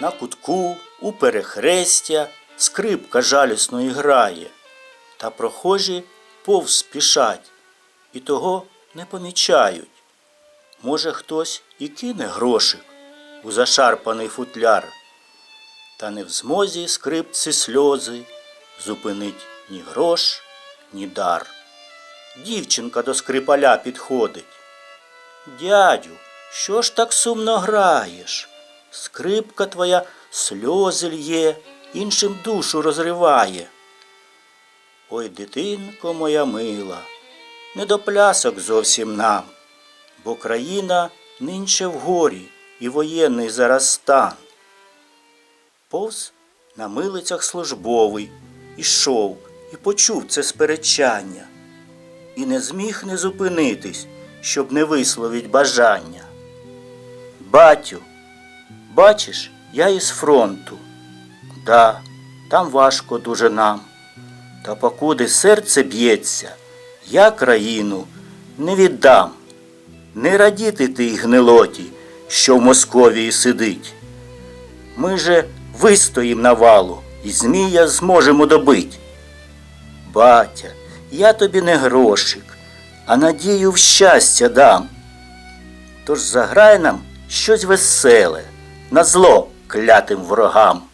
На кутку, у перехрестя, скрипка жалісно іграє, та прохожі повз спішать і того не помічають. Може, хтось і кине грошик у зашарпаний футляр, та не в змозі скрипці сльози зупинить ні грош, ні дар. Дівчинка до скрипаля підходить. Дядю, що ж так сумно граєш? Скрипка твоя сльози лє, іншим душу розриває. Ой, дитинко моя мила, не до плясок зовсім нам, бо країна нинче в горі і воєнний зараз стан. Повз на милицях службовий ішов і почув це сперечання, і не зміг не зупинитись, щоб не висловить бажання. Батю, бачиш, я із фронту. Да, там важко дуже нам. Та покуди серце б'ється, я країну не віддам. Не радіти тій гнилоті, що в Московії сидить. Ми же вистоїм на валу, і змія зможемо добить. Батя, я тобі не грошик, а надію в щастя дам. Тож заграй нам щось веселе, на зло клятим ворогам.